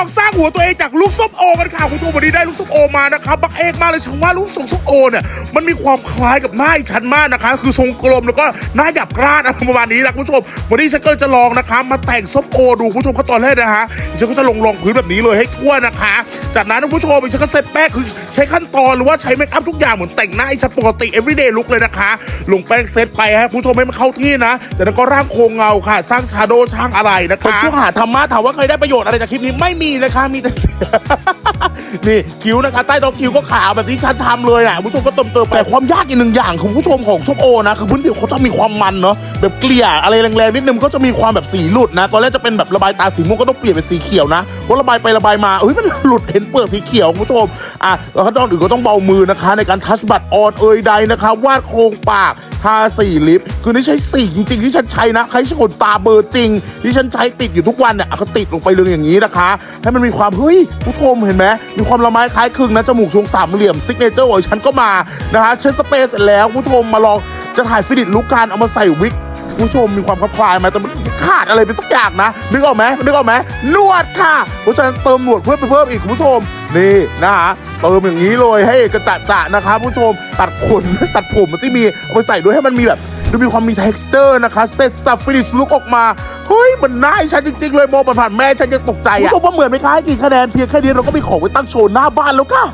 องสร้างหัวตัวเองจากลูกส้มโอกันค่ะคุณผู้ชมวันนี้ได้ลูกส้มโอมานะครับบักเอกมากเลยฉันว่าลูกทรงส้มโอเนี่ยมันมีความคล้ายกับหน้าฉันมากนะคะ คือทรงกลมแล้วก็หน้าหยับกร้านอะไรประมาณนี้นะคุณผู้ชมวันนี้ฉันก็จะลองนะคะมาแต่งส้มโอดูคุณผู้ชมขั้นตอนแรกนะฮะฉันก็จะลงรองพื้นแบบนี้เลยให้ทั่วนะคะ จากนั้นคุณผู้ชมฉันก็เซตแป้งคือใช้ขั้นตอนหรือว่าใช้เมคอัพทุกอย่างเหมือนแต่งหน้าไอชัดปกติ everyday look เลยนะคะลงแป้งเซตไปฮะผู้ชมให้มันเข้าที่นะจากนั้นก็ร่างโครงเงาค่ะ สร้างชาโดว์ช่างอะไรนะคะช่วงหาธรรมะถามว่าเคยได้ประโยชน์อะไรจากคลิปนี้ไม่มีนะคะมีแต่เสีย นี่คิ้วนะคะใต้ตรงคิ้วก็ขาวแบบที่ฉันทำเลยอะคุณผู้ชมก็เติมเติมแต่ความยากอีกหนึ่งอย่างของผู้ชมของส้มโอนะคือพื้นผิวเขาจะมีความมันเนาะแบบเกลี่ยอะไรแรงๆนิดนึงก็จะมีความแบบสีหลุดนะตอนแรกจะเป็นแบบระบายตาสีม่วงก็ต้องเปลี่ยนเป็นสีเขียวนะเพราะระบายไประบายมาเอ้ยมันหลุดเห็นเปลือกสีเขียวคุณผู้ชมอะแล้วขั้นตอนอื่นก็ต้องเบามือนะคะ ในการทัชบัตรออนเอยใดนะคะวาดโครงปากทาสีลิป คือนี่ใช้สีจริงๆที่ฉันใช้นะใครใช้ขนตาเบอร์จริง ที่ฉันใช้ติดอยู่ทุกวันเนี่ยอาก็ติดลงไปเลยอย่างนี้นะคะ ให้มันมีความเฮ้ยผู้ชมเห็นไหมมีความละไม้คล้ายคลึงนะจมูกทรงสามเหลี่ยมซิกเนเจอร์ของฉันก็มานะคะเช็ดสเปรย์เสร็จแล้วผู้ชมมาลองจะถ่ายฟินิชลุกการเอามาใส่วิกผู้ชมมีความคล้ายไหมแต่มันขาดอะไรไปสักอย่างนะ นึกออกไหมนึกออกไหมนวดค่ะ เพราะฉะนั้นเติมหนวดเพื่อไปเพิ่มอีกคุณผู้ชม นี่นะฮะเติมอย่างนี้เลยให้กระจัดจะนะคะผู้ชมตัดขนตัดผมที่มีเอาไปใส่ด้วยให้มันมีแบบดูมีความมี texture นะคะ เซตซับฟินิชลุกออกมา เฮ้ยมันน่าให้ฉันจริง ๆ เลยมองผ่านๆแม่ฉันยังตกใจอะผู้ชมว่าเหมือนไหมคล้ายกี่คะแนนเพียงแค่นี้เราก็มีของไว้ตั้งโชว์หน้าบ้านแล้วค่ะ